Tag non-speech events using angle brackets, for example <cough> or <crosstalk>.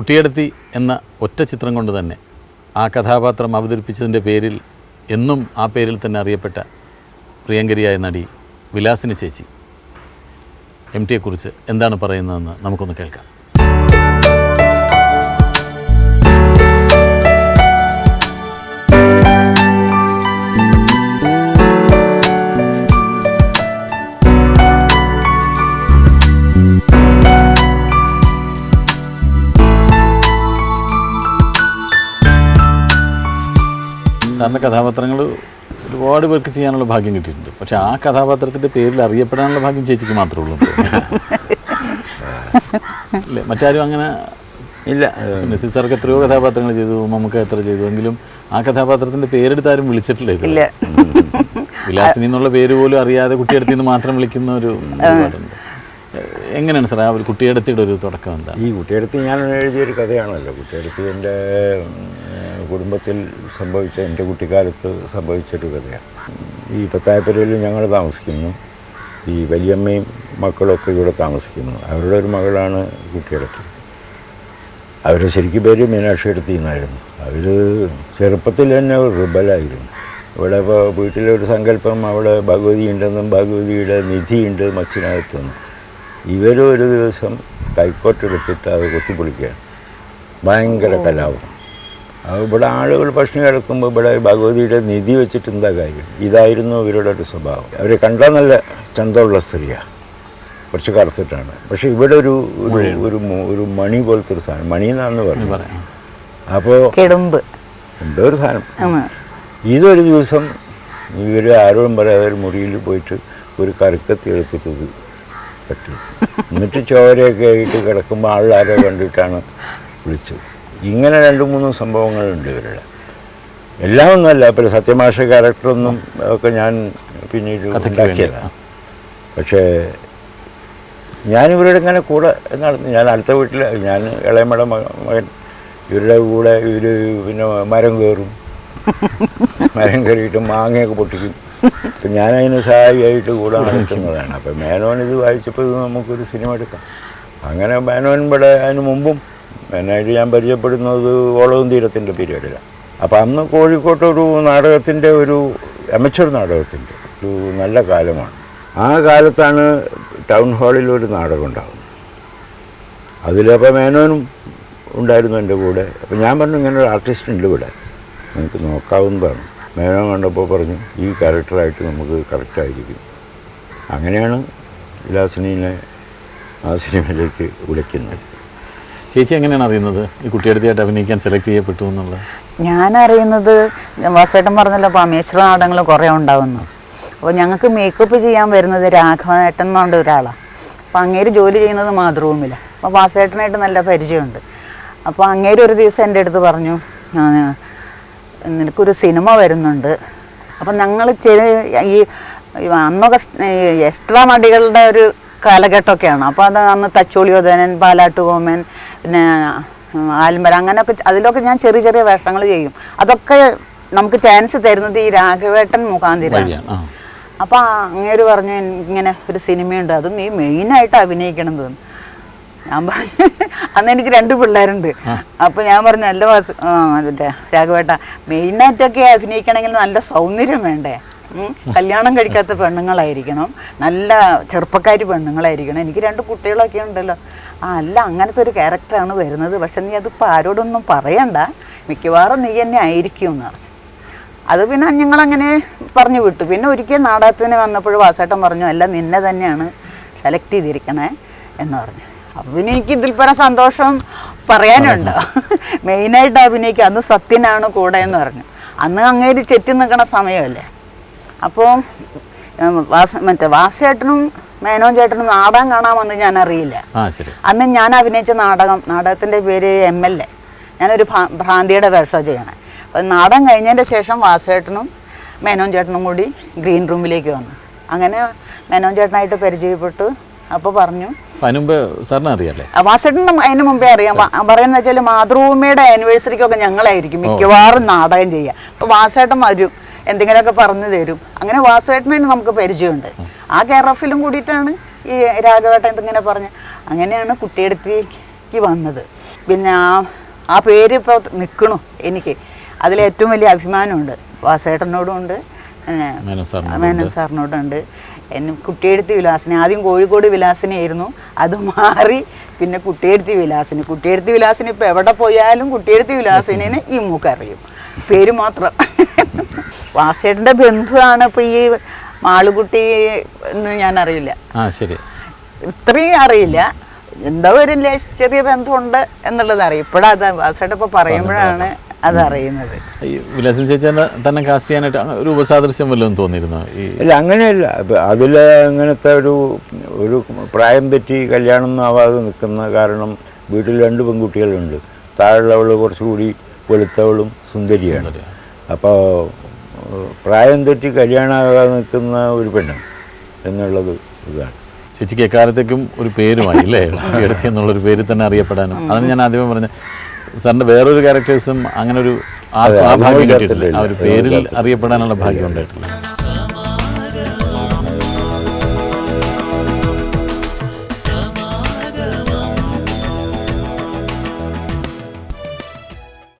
കുട്ടിയെടുത്തി എന്ന ഒറ്റ ചിത്രം കൊണ്ട് തന്നെ ആ കഥാപാത്രം അവതരിപ്പിച്ചതിന്റെ പേരിൽ എന്നും ആ പേരിൽ തന്നെ അറിയപ്പെട്ട പ്രിയങ്കരിയായ നടി വിലാസിനി ചേച്ചി എം ടിയെക്കുറിച്ച് എന്താണ് പറയുന്നതെന്ന് നമുക്കൊന്ന് കേൾക്കാം. സാറിന്റെ കഥാപാത്രങ്ങൾ ഒരുപാട് പേർക്ക് ചെയ്യാനുള്ള ഭാഗ്യം കിട്ടിയിട്ടുണ്ട്. പക്ഷെ ആ കഥാപാത്രത്തിന്റെ പേരിൽ അറിയപ്പെടാനുള്ള ഭാഗ്യം ചേച്ചിക്ക് മാത്രമേ ഉള്ളൂ. അല്ലേ? മറ്റാരും അങ്ങനെ ഇല്ല. നസീർ സാർക്ക് എത്രയോ കഥാപാത്രങ്ങൾ ചെയ്തു നമുക്ക് എത്ര ചെയ്തു എങ്കിലും ആ കഥാപാത്രത്തിന്റെ പേരെടുത്ത് ആരും വിളിച്ചിട്ടില്ല ഇല്ല. വിലാസിനി എന്നുള്ള പേര് പോലും അറിയാതെ കുട്ടിയെടുത്തിൽ നിന്ന് മാത്രം വിളിക്കുന്ന ഒരു എങ്ങനെയാണ് സാർ ആ ഒരു കുട്ടിയെടുത്തിയുടെ ഒരു തുടക്കം എന്താണ്? ഈ കുട്ടിയെടുത്ത് ഞാൻ എഴുതിയൊരു കഥയാണല്ലോ. കുട്ടിയെടുത്ത് എന്റെ കുടുംബത്തിൽ സംഭവിച്ച എന്റെ കുട്ടിക്കാലത്ത് സംഭവിച്ചൊരു കഥയാണ്. ഈ പത്തായപ്പരയിൽ ഞങ്ങൾ താമസിക്കുന്നു. ഈ വലിയമ്മയും മക്കളൊക്കെ ഇവിടെ താമസിക്കുന്നു. അവരുടെ ഒരു മകളാണ് കുട്ടിയെടുത്ത് അവരുടെ ശരിക്കും പേര് മീനാക്ഷി എടുത്തി നിന്നായിരുന്നു അവർ ചെറുപ്പത്തിൽ തന്നെ ഒരു റിബലായിരുന്നു. ഇവിടെ ഇപ്പോൾ വീട്ടിലൊരു സങ്കല്പം അവിടെ ഭഗവതി ഉണ്ടെന്നും ഭഗവതിയുടെ നിധിയുണ്ട് മച്ചിനകത്തെന്നും ഇവരും ഒരു ദിവസം കൈക്കോട്ടെടുത്തിട്ട് അത് കൊത്തിപ്പൊളിക്കുകയാണ്. ഭയങ്കര കലാപം. ഇവിടെ ആളുകൾ ഭക്ഷണം കിടക്കുമ്പോൾ ഇവിടെ ഭഗവതിയുടെ നിധി വെച്ചിട്ട് എന്താ കാര്യം? ഇതായിരുന്നു ഇവരുടെ ഒരു സ്വഭാവം. അവരെ കണ്ടാൽ നല്ല ചന്തമുള്ള സ്ത്രീയാണ് കുറച്ച് കറുത്തിട്ടാണ്. പക്ഷെ ഇവിടെ ഒരു ഒരു ഒരു മണി പോലത്തെ ഒരു സാധനം. മണി എന്നാണ് പറഞ്ഞത്. അപ്പോൾ കിടുമ്പ്. എന്തോ ഒരു സാധനം. ഇതൊരു ദിവസം ഇവർ ആരോടും പറയാതെ ഒരു മുറിയിൽ പോയിട്ട് ഒരു കറുക്കത്തി എടുത്തിട്ട് ഇത് കെട്ടി. എന്നിട്ട് ചോരയൊക്കെ ആയിട്ട് കിടക്കുമ്പോൾ ആളാരോ കണ്ടിട്ടാണ് വിളിച്ചത്. ഇങ്ങനെ രണ്ട് മൂന്ന് സംഭവങ്ങളുണ്ട് ഇവരുടെ. എല്ലാം ഒന്നുമല്ല ഇപ്പോൾ സത്യമാഷ ക്യാരക്ടറൊന്നും ഒക്കെ ഞാൻ പിന്നീട് ഉണ്ടാക്കിയതാണ്. പക്ഷേ ഞാനിവരുടെ ഇങ്ങനെ കൂടെ നടന്നു ഞാൻ അടുത്ത വീട്ടിൽ ഞാൻ ഇളയമട മകൻ ഇവരുടെ കൂടെ ഇവർ പിന്നെ മരം കയറും. മരം കയറിയിട്ട് മാങ്ങയൊക്കെ പൊട്ടിക്കും. അപ്പം ഞാനതിന് സഹായിയായിട്ട് കൂടെ നടത്തുന്നതാണ് അപ്പം മേനോൻ ഇത് വായിച്ചപ്പോൾ ഇത് നമുക്കൊരു സിനിമ എടുക്കാം. അങ്ങനെ മേനോൻ ഇവിടെ അതിന് മുമ്പും മേനായിട്ട് ഞാൻ പരിചയപ്പെടുന്നത് ഓളവും തീരത്തിന്റെ പീരീഡിലാണ് അപ്പം അന്ന് കോഴിക്കോട്ട് ഒരു നാടകത്തിന്റെ ഒരു അമച്ചർ നാടകത്തിന്റെ ഒരു നല്ല കാലമാണ്. ആ കാലത്താണ് ടൗൺ ഹാളിൽ ഒരു നാടകം ഉണ്ടാകുന്നത് അതിലപ്പോൾ മേനോനും ഉണ്ടായിരുന്നു എന്റെ കൂടെ. അപ്പോൾ ഞാൻ പറഞ്ഞു ഇങ്ങനെ ഒരു ആർട്ടിസ്റ്റ് ഉണ്ട് ഇവിടെ. നിങ്ങൾക്ക് നോക്കാവുന്നതാണ്. മേനോൻ കണ്ടപ്പോൾ പറഞ്ഞു ഈ ക്യാരക്ടറായിട്ട് നമുക്ക് കറക്റ്റായിരിക്കും അങ്ങനെയാണ് വിലാസിനെ ആ സിനിമയിലേക്ക് വിളിക്കുന്നത്. ചേച്ചി എങ്ങനെയാണ് അറിയുന്നത്? ഈ കുട്ടിയെടുത്തിയായിട്ട് അഭിനയിക്കാൻ സെലക്ട് ചെയ്യപ്പെട്ടു എന്നുള്ളത് ഞാൻ അറിയുന്നത് വാസേട്ടൻ പറഞ്ഞല്ലോ പാമേശ്വര നാടകങ്ങൾ കുറേ ഉണ്ടാവുന്നു. അപ്പോൾ ഞങ്ങൾക്ക് മേക്കപ്പ് ചെയ്യാൻ വരുന്നത് രാഘവനേട്ടൻ എന്ന് പറഞ്ഞ ഒരാളാണ് അപ്പോൾ അങ്ങേര് ജോലി ചെയ്യുന്നത് മാതൃഭൂമിയില്ല അപ്പോൾ വാസേട്ടനായിട്ട് നല്ല പരിചയമുണ്ട്. അപ്പോൾ അങ്ങേര് ഒരു ദിവസം എന്റെ അടുത്ത് പറഞ്ഞു "ഞാൻ, നിനക്കൊരു സിനിമ വരുന്നുണ്ട്. അപ്പം ഞങ്ങൾ ഈ അന്നൊക്കെ എക്സ്ട്രാ നടികളുടെ ഒരു കാലഘട്ടമൊക്കെയാണ്. അപ്പോൾ അത് അന്ന് തച്ചോളിയോധനൻ പാലാട്ടുകോമൻ പിന്നെ ആൽമര അങ്ങനെയൊക്കെ അതിലൊക്കെ ഞാൻ ചെറിയ ചെറിയ വേഷങ്ങൾ ചെയ്യും. അതൊക്കെ നമുക്ക് ചാൻസ് തരുന്നത് ഈ രാഘവേട്ടൻ മുഖാന്തിരാണ് അപ്പൊ അപ്പോൾ അങ്ങേര് പറഞ്ഞു "എനിക്ക് ഇങ്ങനെ ഒരു സിനിമയുണ്ട്. അത് നീ മെയിനായിട്ട് അഭിനയിക്കണം തോന്നുന്നു ഞാൻ പറഞ്ഞു <laughs> അന്ന് എനിക്ക് രണ്ട് പിള്ളേരുണ്ട്. അപ്പോൾ ഞാൻ പറഞ്ഞു നല്ല മറ്റേ രാഘവേട്ട മെയിനായിട്ടൊക്കെ അഭിനയിക്കണമെങ്കിൽ നല്ല സൗന്ദര്യം വേണ്ടേ. കല്യാണം കഴിക്കാത്ത പെണ്ണുങ്ങളായിരിക്കണം. നല്ല ചെറുപ്പക്കാരി പെണ്ണുങ്ങളായിരിക്കണം. എനിക്ക് രണ്ട് കുട്ടികളൊക്കെ ഉണ്ടല്ലോ. ആ അല്ല അങ്ങനത്തെ ഒരു ക്യാരക്ടറാണ് വരുന്നത്. പക്ഷെ നീ അതിപ്പോൾ ആരോടൊന്നും പറയണ്ട. മിക്കവാറും നീ തന്നെ ആയിരിക്കും എന്ന് പറഞ്ഞു അത് പിന്നെ ഞങ്ങളങ്ങനെ പറഞ്ഞു വിട്ടു. പിന്നെ ഒരിക്കൽ നാടകത്തിന് വന്നപ്പോൾ വാസേട്ടൻ പറഞ്ഞു അല്ല നിന്നെ തന്നെയാണ് സെലക്ട് ചെയ്തിരിക്കണേ എന്ന് പറഞ്ഞു. അപ്പോൾ പിന്നെ എനിക്ക് ഇതിൽ പരം സന്തോഷം പറയാനുണ്ട്. മെയിനായിട്ട് അഭിനയിക്കുക. അന്ന് സത്യനാണ് കൂടെ എന്ന് പറഞ്ഞു. അന്ന് അങ്ങേര് ചെത്തി നിൽക്കണ സമയമല്ലേ? അപ്പോൾ വാസ മറ്റേ വാസേട്ടനും മേനോൻ ചേട്ടനും നാടകം കാണാമെന്ന് ഞാൻ അറിയില്ല അന്ന് ഞാൻ അഭിനയിച്ച നാടകം നാടകത്തിന്റെ പേര് എം എൽ എ. ഞാനൊരു ഭ്രാ- ഭ്രാന്തിയുടെ വേഷം ചെയ്യണേ. അപ്പം നാടകം കഴിഞ്ഞതിന്റെ ശേഷം വാസേട്ടനും മേനോൻ ചേട്ടനും കൂടി ഗ്രീൻ റൂമിലേക്ക് വന്നു. അങ്ങനെ മേനോൻ ചേട്ടനായിട്ട് പരിചയപ്പെട്ടു. അപ്പോൾ പറഞ്ഞു സാറിനെ അറിയാല്ലേ? ആ, വാസേട്ടൻ അതിന് മുമ്പേ അറിയാം. പറയുന്ന പറയുന്നത് വെച്ചാൽ മാതൃഭൂമിയുടെ ആനിവേഴ്സറിക്കൊക്കെ ഞങ്ങളായിരിക്കും മിക്കവാറും നാടകം ചെയ്യുക. അപ്പോൾ വാസേട്ടൻ വരും. എന്തെങ്കിലുമൊക്കെ പറഞ്ഞു തരും. അങ്ങനെ വാസുവേട്ടനെ നമുക്ക് പരിചയമുണ്ട്. ആ കെയർ ഓഫിലും കൂടിയിട്ടാണ് ഈ രാഘവേട്ടൻ ഇതിങ്ങനെ പറഞ്ഞ് അങ്ങനെയാണ് കുട്ടിയെടുത്തേക്ക് വന്നത്. പിന്നെ ആ ആ പേര് ഇപ്പോൾ നിൽക്കണു എനിക്ക്. അതിലേറ്റവും വലിയ അഭിമാനമുണ്ട്. വാസേട്ടനോടും ഉണ്ട്. മേനോ മേനോൻ സാറിനോടും മേനൻ സാറിനോടുണ്ട് എന്നെ കുട്ടിയെടുത്തി വിലാസിനി ആദ്യം കോഴിക്കോട് വിലാസിനിയായിരുന്നു. അത് മാറി പിന്നെ കുട്ടിയെടുത്തി വിലാസിനി. കുട്ടിയെടുത്തി വിലാസിനി ഇപ്പോൾ എവിടെ പോയാലും കുട്ടിയെടുത്തി വിലാസിനെ ഈ മൂക്കറിയും പേര് മാത്രം. <laughs> വാസേട്ടന്റെ ബന്ധുവാണ് ഇപ്പോൾ ഈ മാളുകുട്ടി എന്ന് ഞാൻ അറിയില്ല. ആ ശരി. ഇത്രയും അറിയില്ല. എന്തോ ഒരു ചെറിയ ബന്ധമുണ്ട് എന്നുള്ളത് അറിയും. ഇപ്പോഴത് വാസേട്ടൻ ഇപ്പോൾ പറയുമ്പോഴാണ് അതറിയുന്നത് ഈ ചേച്ചനെ തന്നെ കാസ്റ്റ് ചെയ്യാനായിട്ട് അങ്ങ് ഒരു ഉപസാദൃശ്യം വല്ലതും തോന്നിയിരുന്നു? ഈ അല്ല അങ്ങനെയല്ല. അതിൽ അങ്ങനത്തെ ഒരു ഒരു പ്രായം തെറ്റി കല്യാണം ആവാതെ നിൽക്കുന്ന കാരണം വീട്ടിൽ രണ്ട് പെൺകുട്ടികളുണ്ട്. താഴെയുള്ളവൾ കുറച്ചുകൂടി വെളുത്തവളും സുന്ദരിയാണ്. അപ്പോൾ പ്രായം തെറ്റി കല്യാണമാകാതെ നിൽക്കുന്ന ഒരു പെണ്ണ് എന്നുള്ളത് ഇതാണ്. ചേച്ചിക്ക് എക്കാലത്തേക്കും ഒരു പേരുമായി അല്ലേ? എന്നുള്ളൊരു പേര് തന്നെ അറിയപ്പെടാനും. അതാണ് ഞാൻ ആദ്യമേ പറഞ്ഞത്. സാറിന്റെ വേറൊരു ക്യാരക്ടേഴ്സും അങ്ങനെ ഒരു ആ ഭാഗ്യം കിട്ടിയിട്ടില്ല. ആ ഒരു പേരിൽ അറിയപ്പെടാനുള്ള ഭാഗ്യം ഉണ്ടായിട്ടില്ല.